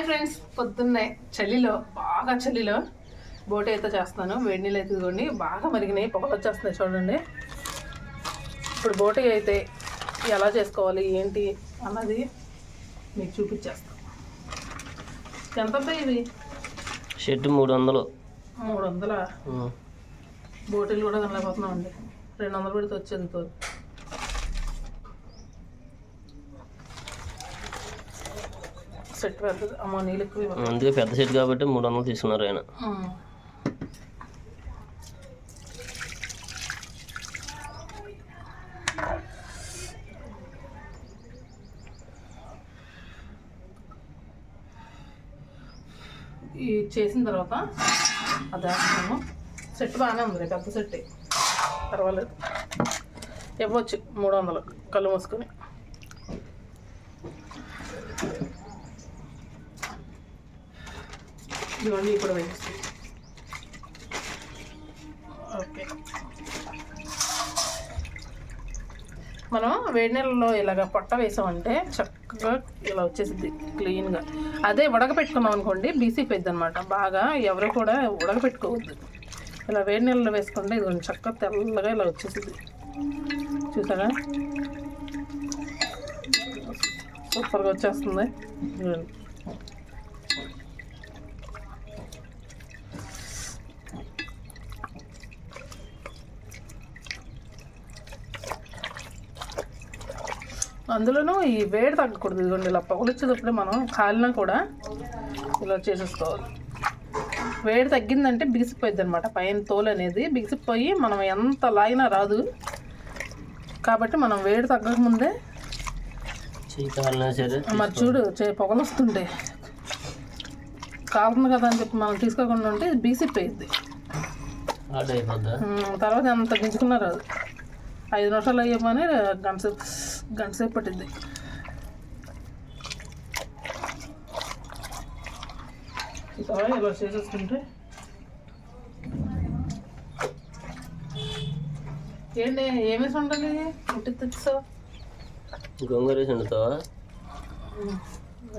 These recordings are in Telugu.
Hi friends. పొద్దున్నే చలిలో బాగా చలిలో బోటి అయితే చేస్తాను. వేడి నీళ్ళు అయితే ఇదిగోండి బాగా మరిగినాయి. పొగలు వచ్చేస్తున్నాయి చూడండి. ఇప్పుడు బోటి అయితే ఎలా చేసుకోవాలి ఏంటి అన్నది మీకు చూపించేస్తాను. ఎంత ఇవి షర్ట్ మూడు వందలు మూడు వందల. బోటీలు కూడా కనలేకపోతున్నాం అండి రెండు వందలు పెడితే వచ్చేది సెట్ పెద్దది అమ్మో నీళ్ళు ఎక్కువ ఇవ్వకు. అందుకే పెద్ద షర్ట్ కాబట్టి మూడు వందలు తీసుకున్నారు ఆయన. ఈ చేసిన తర్వాత అది వేస్తాము సెట్ బాగానే ఉంది పెద్ద సెట్ పర్వాలేదు. ఇవ్వచ్చు మూడు వందలు కళ్ళు మూసుకొని. ఇదిగోండి ఇప్పుడు వేసేసి ఓకే. మనం వేడి నీళ్ళలో ఇలాగ పొట్ట వేసామంటే చక్కగా ఇలా వచ్చేసింది క్లీన్గా. అదే ఉడకపెట్టుకున్నాం అనుకోండి బీసీ పెద్ద అనమాట బాగా ఎవరు కూడా ఉడకపెట్టుకోవద్దు ఇలా వేడి నీళ్ళలో వేసుకుంటే ఇది కొంచెం చక్కగా తెల్లగా ఇలా వచ్చేసింది చూసారా? సూపర్గా వచ్చేస్తుంది ఇదిగోండి. అందులోనూ ఈ వేడి తగ్గకూడదు ఇదిగోండి ఇలా పొగలొచ్చేటప్పుడు మనం కాలినా కూడా ఇలా చేసేసుకోవాలి. వేడి తగ్గిందంటే బిగిసిపోయింది అనమాట పైన తోలు అనేది బిగిసిపోయి మనం ఎంత లాగినా రాదు. కాబట్టి మనం వేడి తగ్గకముందే మరి చూడు చే పొగలు వస్తుంటే కాలుతుంది కదా అని చెప్పి మనం తీసుకోకుండా ఉంటే బిగిసిపోయింది తర్వాత ఎంత గింజుకున్నా రాదు. ఐదు నిమిషాలు అయ్యే పని గంట సేపు గంట సేపు పట్టింది ఇలా చేసేసుకుంటే? ఏంటి ఏమేసి ఉండాలి ముట్టి తెచ్చావు గోంగూర వేసి వండుతావా?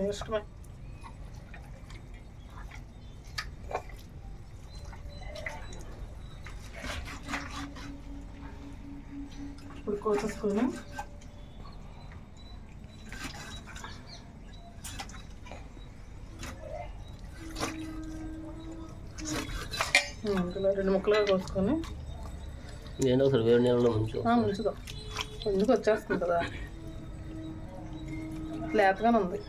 ఇష్టమే. ఇప్పుడు కోసేసుకుని ఇలా రెండు ముక్కలుగా కోసుకొని నేను ఒకసారి వేడి నీళ్ళలో ముంచు. ఆ, ఉంచుదాం ఎందుకు వచ్చేస్తుంది కదా. లేతగానే ఉంది.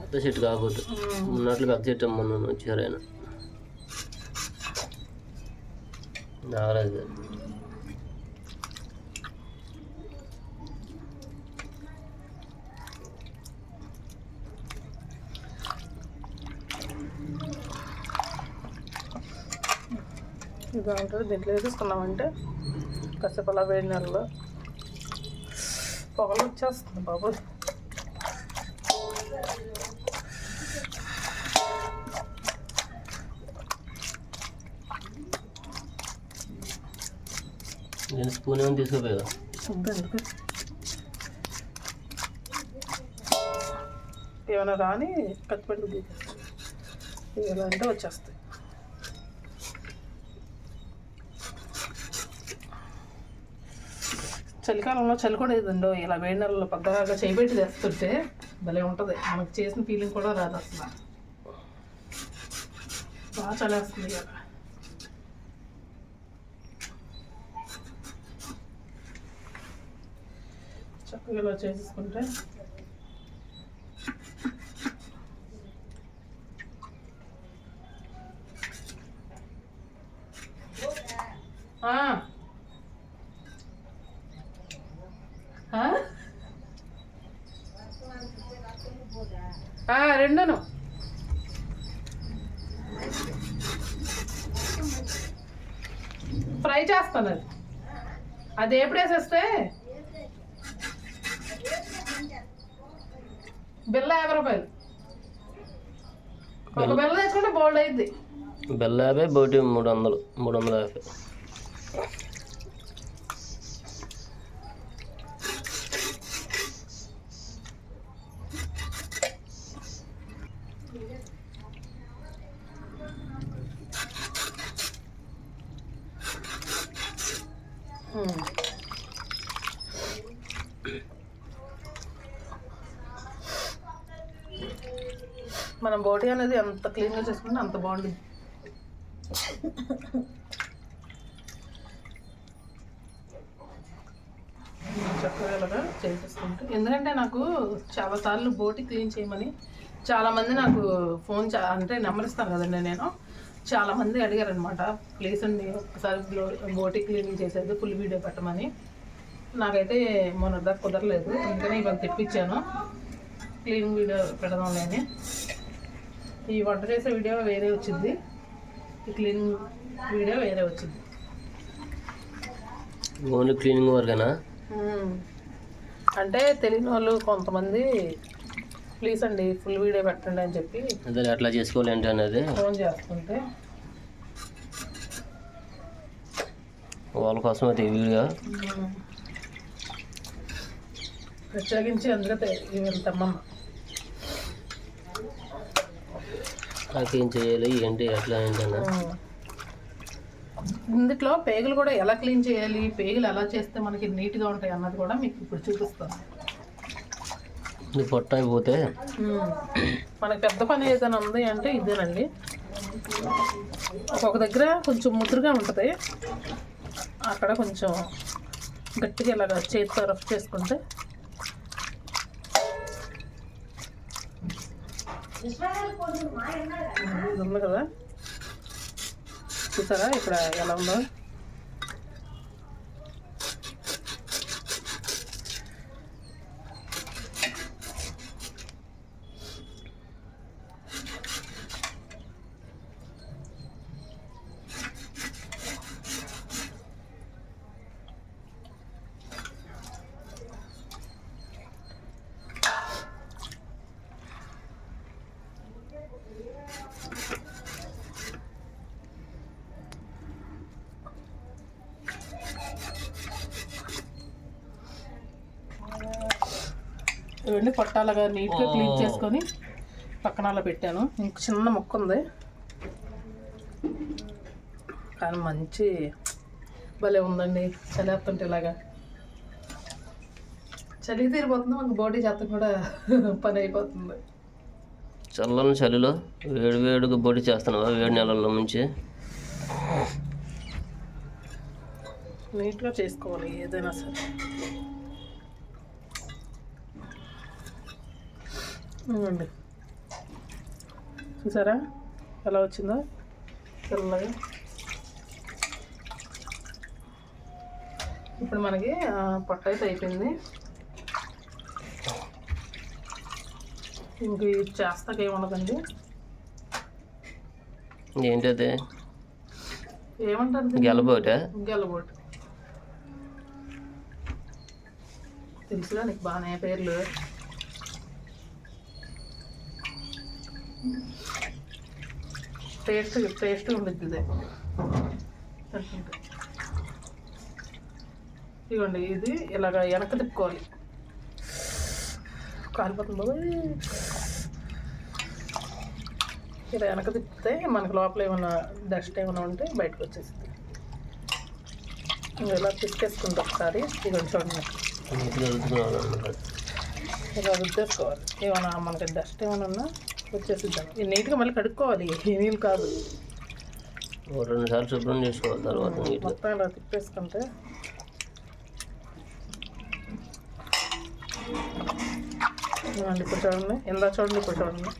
పెద్ద షర్ట్ కాకపోతే. ఉన్నట్లు పెద్ద షర్ట్ అమ్మన్నాను వచ్చారు ఆయన నాగరాజు గారు. ఇది ఉంటుంది దీంట్లో వేసేసుకున్నామంటే కాసేపు అలా వేడి నెలలో పొగలు వచ్చేస్తుంది బాబు. నేను స్పూన్ ఏమైనా తీసుకుపోయా ఏమైనా రాని తీసేస్తాను ఇలా అంటే వచ్చేస్తాయి. చలికాలంలో చలి కూడా ఇదండో ఇలా వేడి నెలలో పెద్దగా చేయబెట్టి తెస్తుంటే భలే ఉంటుంది మనకు చేసిన ఫీలింగ్ కూడా రాదు అసలు బాగా చలేస్తుంది కదా చక్కగా ఇలా చేసేసుకుంటే ఆ. ఆ? ఆ, రెండును. ఫ్రై చేస్తాను అది అది ఎప్పుడు వేసేస్తే? బిల్ల యాభై రూపాయలు. ఒక బిల్ల తెచ్చుకుంటే బోల్డ్ అయింది బిల్ల యాభై బోటి మూడు వందలు మూడు వందల యాభై ఉమ్. మనం బోటీ అనేది ఎంత క్లీన్గా చేసుకుంటే అంత బాగుంటుంది. చక్కగా ఇలాగా చేసేసుకుంటే. ఎందుకంటే నాకు చాలాసార్లు బోటి క్లీన్ చేయమని చాలామంది నాకు ఫోన్ చా అంటే నెంబర్ ఇస్తాను కదండి నేను. చాలామంది అడిగారు అనమాట ప్లీజ్ అండి ఒకసారి బోటి క్లీనింగ్ చేసేది ఫుల్ వీడియో పెట్టమని. నాకైతే మొన్న దాకా కుదరలేదు అందుకని ఇవాళ తెప్పించాను. క్లీనింగ్ వీడియో పెడదాం లేని ఈ వంట చేసే వీడియో వేరే వచ్చింది. ఈ క్లీనింగ్ వీడియో వేరే వచ్చింది. ఓన్లీ క్లీనింగ్ వరకేనా. అంటే తెలియని వాళ్ళు కొంతమంది ప్లీజ్ అండి ఫుల్ వీడియో పెట్టండి అని చెప్పి అదే ఎట్లా చేసుకోవాలి ఏంటి అనేది ఫోన్ చేస్తుంటే వాళ్ళ కోసం అయితే వీడియో. ప్రత్యేకించి అందుకే ఇవి నాకేం చేయాలి ఏంటి ఎట్లా ఏంటి అన్న మ్మ్. ఇందులో పేగులు కూడా ఎలా క్లీన్ చేయాలి పేగులు ఎలా చేస్తే మనకి నీట్గా ఉంటాయి అన్నది కూడా మీకు ఇప్పుడు చూపిస్తాను. ఇది పొట్ట అయిపోతే. మనకి పెద్ద పని ఏదైనా ఉంది అంటే ఇదేనండి. ఒక్కొక్క దగ్గర కొంచెం ముదురుగా ఉంటుంది. అక్కడ కొంచెం గట్టిగా ఇలాగ చేతితో రఫ్ చేసుకుంటే ఉంది కదా. చూసారా? ఇక్కడ ఎలా ఉందో? ఇవన్నీ పట్టాలుగా నీట్గా క్లీన్ చేసుకొని పక్కన అలా పెట్టాను. ఇంక చిన్న మొక్క ఉంది. కానీ మంచి భలే ఉందండి చలేస్తుంటే ఇలాగా. చలి తీరిపోతుంది మనకు బాడీ చేత కూడా పని అయిపోతుంది. చల్లని చలిలో వేడి వేడిగా బొడి చేస్తున్నావా వేడి నెలల్లో నుంచి? నీట్గా చేసుకోవాలి ఏదైనా సరే. ఇవ్వండి చూసారా? ఎలా వచ్చిందో? తెల్లగా. ఇప్పుడు మనకి పొట్ట అయితే అయిపోయింది. ఇంక ఇది చేస్తాక ఏముండదండి? ఏంటి అది ఏమంటారు? గెలబోట? గెలబోటు. తెలుసుగా నీకు బాగానే పేర్లు? టేస్ట్ టేస్ట్ ఉండిద్ది. ఇదిగోండి ఇది ఇలాగ వెనక తిప్పుకోవాలి కాలిపోతుంది. ఇలా వెనక తిప్పితే మనకు లోపల ఏమైనా డస్ట్ ఏమైనా ఉంటే బయటకు వచ్చేస్తుంది ఇంకా ఇలా తిప్పేసుకుంటే ఒకసారి ఇదిగోండి చూడండి. ఇలా రుద్దేసుకోవాలి ఏమైనా మనకి డస్ట్ ఏమైనా ఉన్నా వచ్చేసిద్దాం. ఇది నీట్గా మళ్ళీ కడుక్కోవాలి నీళ్ళు కాదు. రెండు సార్లు శుభ్రం చేసుకోవాలి తర్వాత మొత్తం ఇలా తిప్పేసుకుంటే. ఇప్పుడు చూడండి. ఇందా చూడండి ఇప్పుడు చూడండి.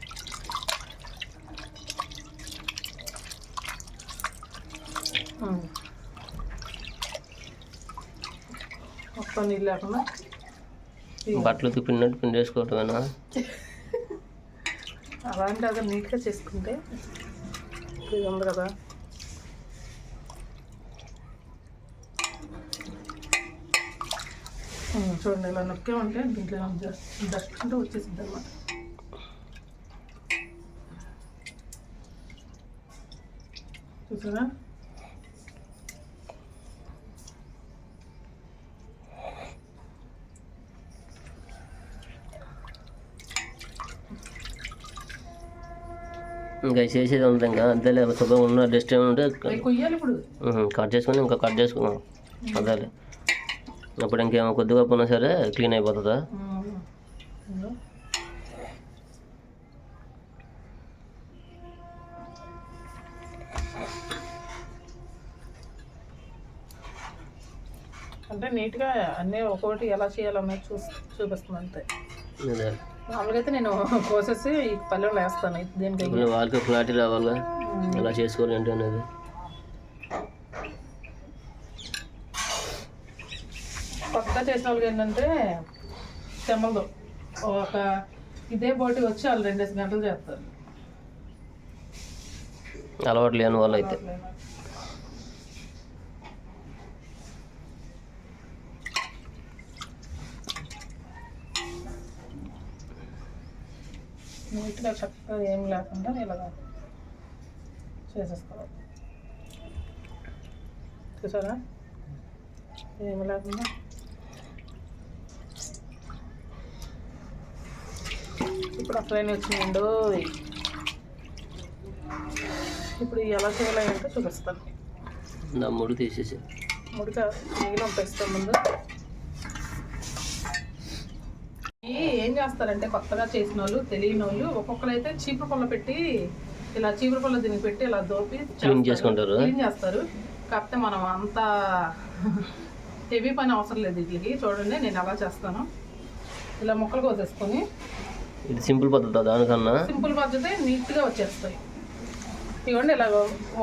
మొత్తం నీళ్ళు లేకుండా. బట్టలు పిండినట్టు పిండేసుకోవటమేనా? అలాంటి అది నీట్గా చేసుకుంటే ఇది ఉంది కదా. చూడండి ఇలా నొక్కామంటే దీంట్లో డస్ట్ అంటే వచ్చేసింది అనమాట చూసారా? ఇంకా చేసేది ఉంది ఇంకా అంతేలే శుభ్రంగా ఉన్న డస్ట్ ఉంటే కట్ చేసుకుని ఇంకా కట్ చేసుకున్నాం అదేలే అప్పుడు ఇంకేమో కొద్దిగా ఉన్నా సరే క్లీన్ అయిపోతుందా. అంటే నీట్గా అన్నీ ఒక్కొక్కటి ఎలా చేయాలన్నది చూ చూపిస్తుంది అంతే. అదే. మామూలుగా అయితే నేను కోసేసి ఈ పల్లెలు వేస్తాను. దీనికి వాళ్ళకి క్లారిటీ రావాలా? ఎలా చేసుకోవాలి ఏంటి అనేది? కొత్తగా చేసిన వాళ్ళకి ఏంటంటే చెమ్మలదు ఒక ఇదే బోటి వచ్చి వాళ్ళు రెండేసి గంటలు చేస్తారు. అలవాటు లేని వాళ్ళు. అయితే నీట్గా చక్కగా ఏం లేకుండా ఇలాగ చేసేసుకోవాలి. చూసారా? ఏమి లేకుండా. ఇప్పుడు అసలైన వచ్చిందో ఇప్పుడు ఎలా చేయాలంటే చూపిస్తాను. ముడి తీసేసి ముడిగా నెయ్యి పంపిస్తాం ముందు. ఏం చేస్తారంటే కొత్తగా చేసిన వాళ్ళు తెలియని వాళ్ళు ఒక్కొక్కరు అయితే చీపురు పొల్ల పెట్టి ఇలా చీపురు పొల్ల దీనికి పెట్టి ఇలా దోపి క్లీన్ చేసుకుంటారు. క్లీన్ చేస్తారు. కాకపోతే మనం అంత హెవీ పని అవసరం లేదు వీటికి. చూడండి నేను అలా చేస్తాను. ఇలా ముక్కలు కోసేసుకొని ఇది సింపుల్ పద్ధతి దానికన్నా? సింపుల్ పద్ధతి నీట్గా వచ్చేస్తాయి. ఇవ్వండి ఇలా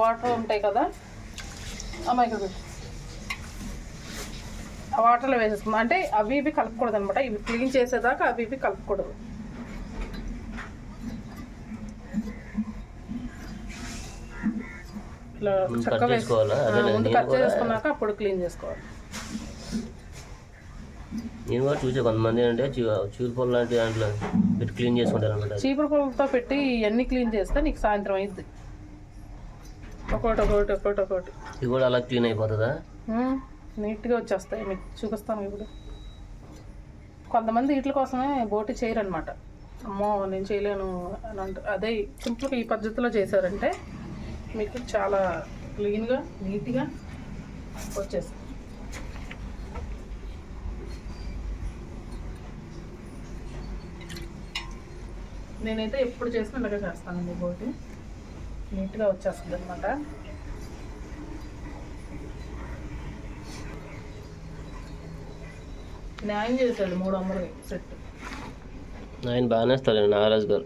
వాటర్ ఉంటాయి కదా. అమ్మాయి ఇక్కడ. ఆ వాటర్లో వేసేసుకుందాం. అంటే అవి ఇవి కలపకూడదు అనమాట ఇవి క్లీన్ చేసేదాకా అవి ఇవి కలపకూడదు. ముందు చక్కగా కట్ వేసి చేసుకోవాలా? ఆ, అదే ముందు కట్ చేసుకున్నాక అప్పుడు క్లీన్ చేసుకోవాలి. నేను కూడా చూసే కొంతమంది అంటే చూరుపొల లాంటి దాంట్లో పెట్టి క్లీన్ చేసుకుంటారు అనమాట చీపురు పొలతో పెట్టి ఇవన్నీ క్లీన్ చేస్తే నీకు సాయంత్రం అయింది ఒకటి ఒకటి ఒకటి ఒకటి. ఇది కూడా అలా క్లీన్ అయిపోతుందా. నీట్గా వచ్చేస్తాయి. మీకు చూపిస్తాను ఇప్పుడు. కొంతమంది వీటి కోసమే బోటి చేయరనమాట అమ్మో నేను చేయలేను అని అంట అదే సింపుల్గా ఈ పద్ధతిలో చేశారంటే మీకు చాలా క్లీన్గా నీట్గా వచ్చేస్తుంది నేనైతే ఎప్పుడు చేసినా ఇలాగే చేస్తానండి బోటి. నీట్గా వచ్చేస్తుంది అనమాట న్యాయం చేశాడు మూడు వందలకి సెట్. ఆయన బాగానే ఇస్తాడు నాగరాజు గారు.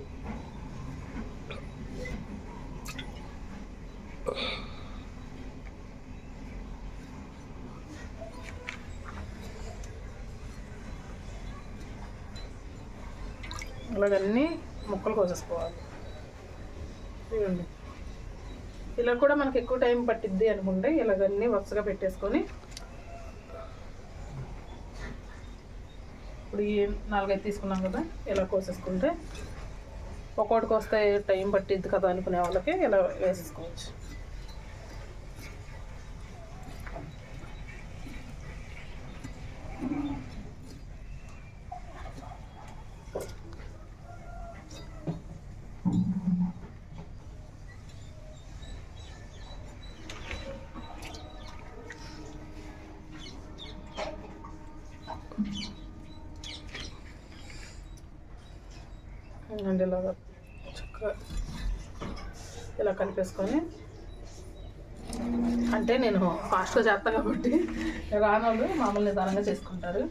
ఇలాగన్నీ ముక్కలు కోసేసుకోవాలి. చూడండి ఇలా కూడా మనకి ఎక్కువ టైం పట్టిద్ది అనుకుంటే ఇలాగన్నీ వరుసగా పెట్టేసుకొని ఇప్పుడు ఈ నాలుగైదు తీసుకున్నాం కదా ఇలా కోసేసుకుంటే ఒక్కొక్కటికి వస్తే టైం పట్టిద్ది కదా అనుకునే వాళ్ళకి ఇలా వేసేసుకోవచ్చు అండ్ ఇలాగ చక్కగా ఇలా కలిపేసుకొని అంటే నేను ఫాస్ట్గా చేస్తాను కాబట్టి రానోళ్ళు మామూలు నిదానంగా చేసుకుంటారు.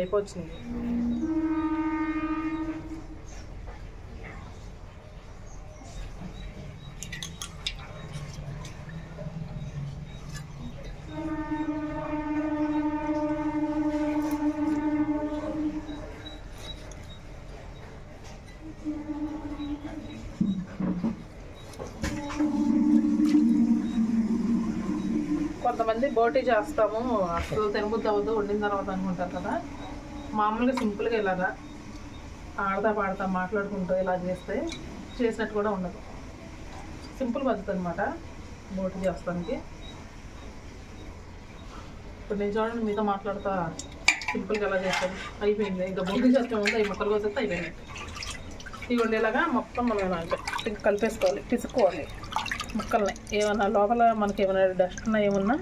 అయిపోతుంది. కొంతమంది బోటీ చేస్తాము అసలు తినబుద్ధి అవ్వదు వండిన తర్వాత అనుకుంటారు కదా. మామూలుగా సింపుల్గా ఇలాగా ఆడతా పాడతా మాట్లాడుకుంటూ ఇలా చేస్తే చేసినట్టు కూడా ఉండదు. సింపుల్ పద్ధతి అనమాట బోటి చేస్తానికి. ఇప్పుడు నేను చూడండి మీతో మాట్లాడుతా సింపుల్గా ఎలా చేస్తాను అయిపోయింది. ఇంకా బోటి చేస్తే ముందు అవి మొక్కలు కోసేస్తే అయిపోయింది. ఇవి ఉండేలాగా మొత్తం మనం ఇలా అంటే ఇంకా కలిపేసుకోవాలి పిసుకోవాలి ముక్కల్ని. ఏమన్నా లోపల మనకి ఏమైనా డస్ట్ ఉన్నా ఏమన్నా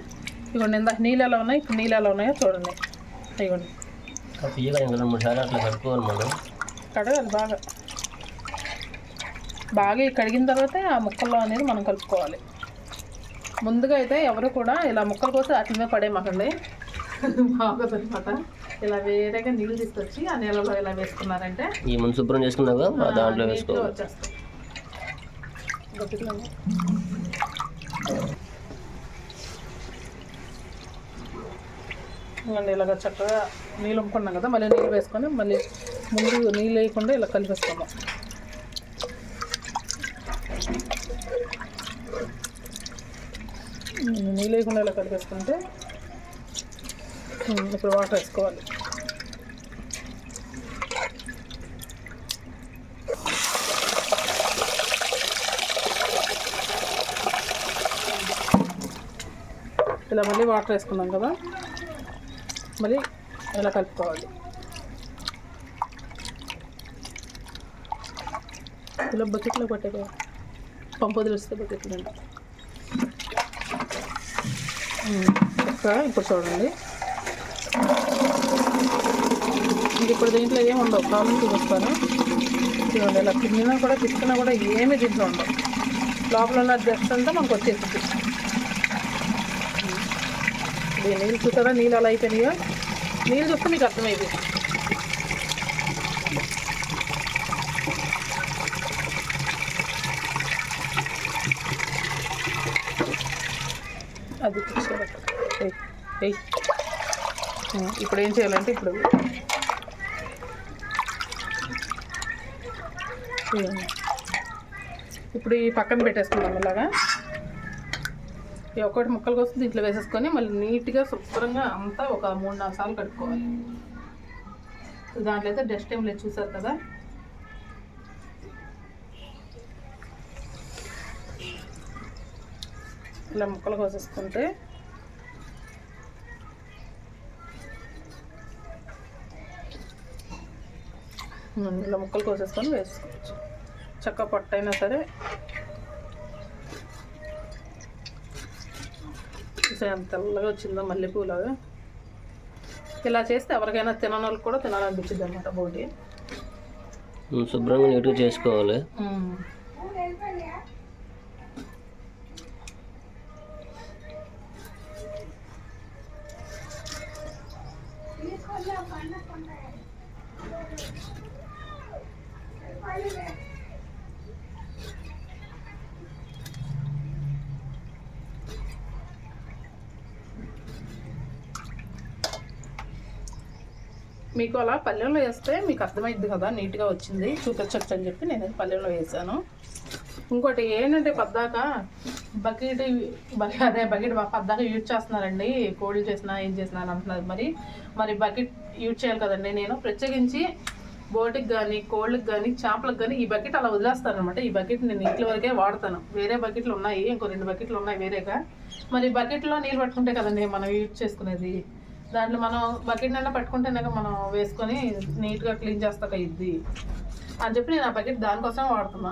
ఇవ్వండి ఇందాక నీళ్ళు ఎలా ఉన్నాయి? ఇప్పుడు నీళ్ళు ఎలా ఉన్నాయో చూడండి. ఇవ్వండి తీయగా ఇంకా రెండు మూడు సార్లు అట్లా కట్టుకోవాలి మనం. కడగాలి బాగా. బాగా కడిగిన తర్వాత ఆ ముక్కల్లో అనేది మనం కలుపుకోవాలి. ముందుగా అయితే ఎవరు కూడా ఇలా ముక్కలు కోసి అట్ల మీద పడేయమాకండి. బాగోదు అనమాట ఇలా వేరేగా నీళ్ళు తీసుకొచ్చి ఆ నీళ్ళలో ఇలా వేసుకున్నారంటే ఈ ముందు శుభ్రం చేసుకున్నాక దాంట్లో వేసుకోవాలి. ఇలాగ చక్కగా నీళ్ళు అమ్ముకున్నాం కదా మళ్ళీ నీళ్ళు వేసుకొని మళ్ళీ ముందు నీళ్ళు వేయకుండా ఇలా కలిపేసుకుందాం నీళ్ళు వేయకుండా ఇలా కలిపేసుకుంటే ఇప్పుడు వాటర్ వేసుకోవాలి. ఇలా మళ్ళీ వాటర్ వేసుకున్నాం కదా మళ్ళీ ఇలా కలుపుకోవాలి. ఇలా బకెట్లో పట్టే పంపు వదిలిస్తే బకెట్లు ఇంకా ఇప్పుడు చూడండి. ఇంక ఇప్పుడు దీంట్లో ఏమి ఉండవు. ప్రాబ్లం చూపిస్తాను. చూడండి ఇలా తిన్నా కూడా పిసికినా కూడా ఏమీ దీంట్లో ఉండవు. లోపల ఉన్న జస్ట్ అంతా మనకు వచ్చేస్తుంది. నీళ్ళు చూసారా? నీళ్ళు అలా అయిపోయినాయో? నీళ్ళు చూస్తే మీకు అర్థమైంది. అది ఇప్పుడు ఏం చేయాలంటే ఇప్పుడు ఇప్పుడు ఈ పక్కన పెట్టేసుకుందాం అలాగా. ఈ ఒక్కటి ముక్కల కోసం దీంట్లో వేసేసుకొని మళ్ళీ నీట్గా శుభ్రంగా అంతా ఒక మూడు నాలుగు సార్లు కట్టుకోవాలి దాంట్లో అయితే డస్ట్ ఏం లేదు చూసారు కదా? ఇలా ముక్కలు కోసేసుకుంటే ఇలా ముక్కలు కోసేసుకొని వేసుకోవచ్చు. చక్క అయినా సరే చూసే ఎంత తెల్లగా వచ్చిందో మల్లెపూలాగా ఇలా చేస్తే ఎవరికైనా తినని వాళ్ళకి కూడా తినాలనిపించింది అనమాట బోటి. శుభ్రంగా నీట్గా చేసుకోవాలి. మీకు అలా పల్లెల్లో వేస్తే మీకు అర్థమైద్ది కదా నీట్గా వచ్చింది. చూపించవచ్చు అని చెప్పి నేను పల్లెల్లో వేసాను. ఇంకోటి ఏంటంటే పద్దాక బకెట్ బకెట్ అదే బకెట్ పద్దాక యూజ్ చేస్తున్నారండి. కోళ్ళు చేసినా ఏం చేసినా అని అంటున్నారు. మరి మరి బకెట్ యూజ్ చేయాలి కదండి. నేను ప్రత్యేకించి బోటికి కానీ కోళ్ళకి కానీ చేపలకు కానీ ఈ బకెట్ అలా వదిలేస్తాను అనమాట ఈ బకెట్ నేను ఇంట్లో వరకే వాడతాను. వేరే బకెట్లు ఉన్నాయి ఇంకో రెండు బకెట్లు ఉన్నాయి వేరేగా. మరి బకెట్లో నీళ్ళు పట్టుకుంటే కదండి మనం యూజ్ చేసుకునేది? దాంట్లో మనం బకెట్ నిండా పట్టుకుంటేనే మనం వేసుకొని నీట్గా క్లీన్ చేస్తాక ఇది. అని చెప్పి నేను ఆ బకెట్ దానికోసమే వాడుతున్నా.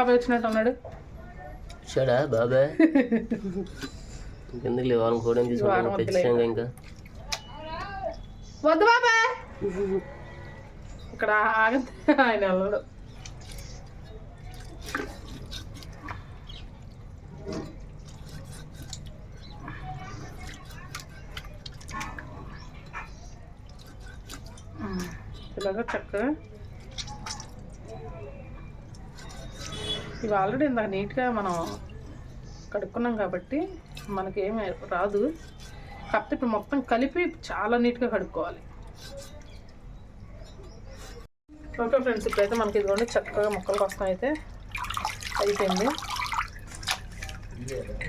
బాబాయ్ వచ్చినట్టు అన్నాడు వచ్చాడా బాబాయ్? లేవు? వారం కూడా. తెచ్చాక ఇంకా. వద్దు బాబాయ్! ఇక్కడ ఆగండి ఆయన వెళ్ళడు ఇలాగ చక్కగా ఇవి ఆల్రెడీ ఇందాక నీట్గా మనం కడుక్కున్నాం కాబట్టి మనకేమీ రాదు. కాకపోతే ఇప్పుడు మొత్తం కలిపి చాలా నీట్గా కడుక్కోవాలి. ఓకే ఫ్రెండ్స్ ఇప్పుడైతే మనకి ఇదిగోండి చక్కగా ముక్కలు కోసం అయితే అయిపోయింది.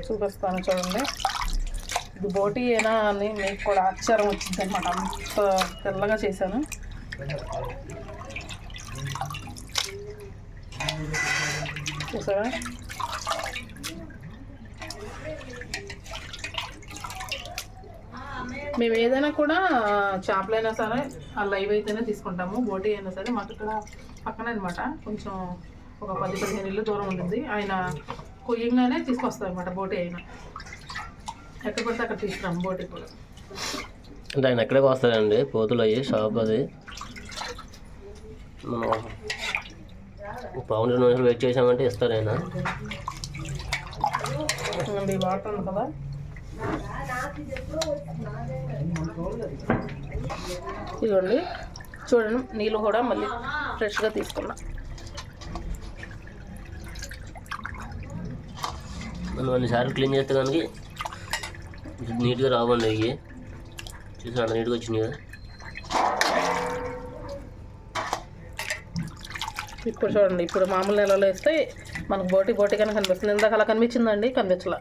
చూపిస్తాను చూడండి. ఇది బోటి ఏనా అని మీకు కూడా ఆశ్చర్యం వచ్చింది అనమాట అంత తెల్లగా చేశాను. చూసారా మేము ఏదైనా కూడా చేపలైనా సరే ఆ లైవ్ అయితేనే తీసుకుంటాము. బోటి అయినా సరే మాకు ఇక్కడ పక్కన అనమాట కొంచెం ఒక పది పదిహేను ఇల్లు దూరం ఉంటుంది. ఆయన కొయ్యంగానే తీసుకొస్తారు అనమాట బోటి అయినా. ఎక్కడ పడితే అక్కడ తీసుకురాము బోటి కూడా. అంటే ఆయన ఎక్కడికి వస్తాడండి పోతులు అయ్యి షాప్ అది. పౌండ్ రెండు నిమిషాలు వెయిట్ చేసామంటే ఇస్తారు ఆయన. ఇంకోండి వాటర్ ఉంది కదా. ఇదిగోండి చూడండి నీళ్ళు కూడా మళ్ళీ ఫ్రెష్గా తీసుకున్నా. మనం అన్నిసార్లు క్లీన్ చేస్తే కనుక నీట్గా రావండి అవి. అంత నీట్గా వచ్చినాయి కదా. ఇప్పుడు చూడండి ఇప్పుడు మామూలు నెలలో వేస్తే మనకు బోటి బోటిగానే కనిపిస్తుంది. ఇందాక అలా కనిపించిందండి కనిపించలా.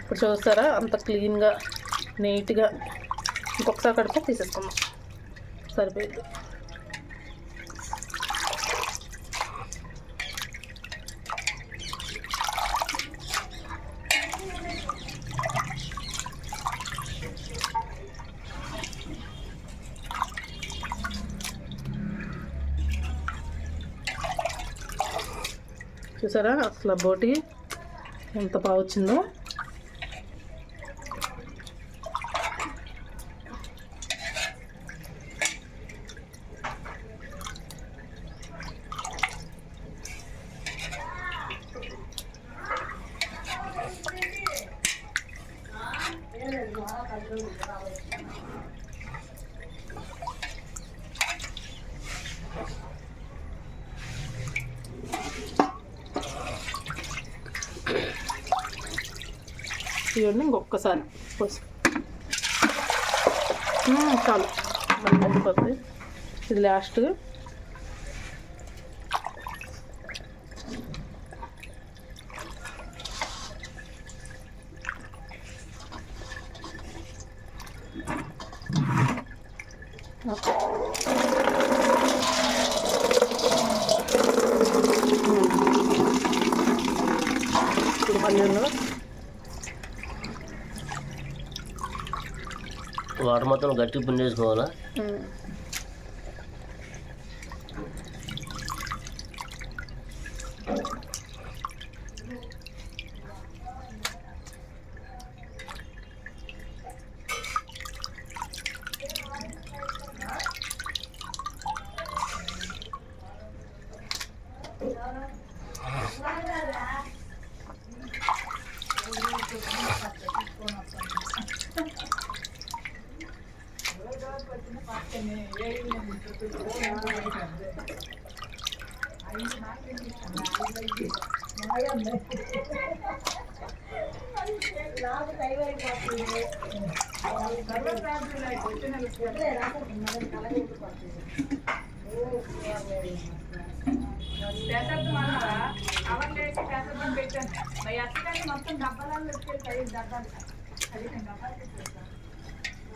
ఇప్పుడు చూస్తారా అంత క్లీన్గా నీట్గా ఇంకొకసారి కడితే తీసేసుకుందాం. సరిపోయింది. చూసారా? అసలు బోటి ఎంత బాగా వచ్చిందో. ఇవన్నీ ఇంకొకసారి పోసి మ్మ్, చాలు మళ్ళీ మగ్గిపోతుంది ఇది లాస్ట్ ఇప్పుడు మళ్ళీ తోట మొత్తం గట్టి పుంజేసుకోవాలా మొత్తం గట్టి పిండి వేసుకోవాలా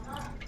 మ్మ్.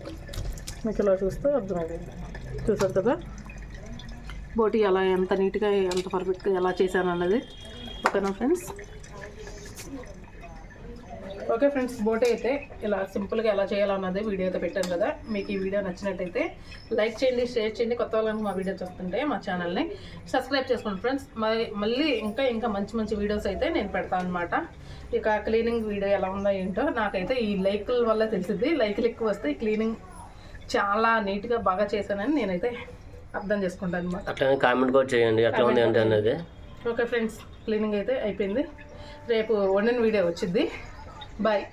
మీకు ఇలా చూస్తే అర్థమైంది. చూసారు కదా? బోటి ఎలా ఎంత నీట్గా ఎంత పర్ఫెక్ట్గా ఎలా చేశాను అన్నది. ఓకేనా ఫ్రెండ్స్? ఓకే ఫ్రెండ్స్ బోటే అయితే ఇలా సింపుల్గా ఎలా చేయాలన్నది వీడియో అయితే పెట్టాను కదా. మీకు ఈ వీడియో నచ్చినట్టయితే లైక్ చేయండి షేర్ చేయండి. కొత్త వాళ్ళని మా వీడియో చూస్తుంటే మా ఛానల్ని సబ్స్క్రైబ్ చేసుకోండి ఫ్రెండ్స్. మళ్ళీ ఇంకా ఇంకా మంచి మంచి వీడియోస్ అయితే నేను పెడతాను అనమాట ఇక క్లీనింగ్ వీడియో ఎలా ఉందో ఏంటో నాకైతే ఈ లైకుల వల్ల తెలిసింది లైకులు ఎక్కువ వస్తే క్లీనింగ్ చాలా నీట్గా బాగా చేశానని నేనైతే అర్థం చేసుకుంటాను అనమాట అట్లనే కామెంట్ కూడా చేయండి ఎట్లా ఉంది అంటే అనేది. ఓకే ఫ్రెండ్స్ క్లీనింగ్ అయితే అయిపోయింది. రేపు వండిన వీడియో వచ్చింది. బాయ్.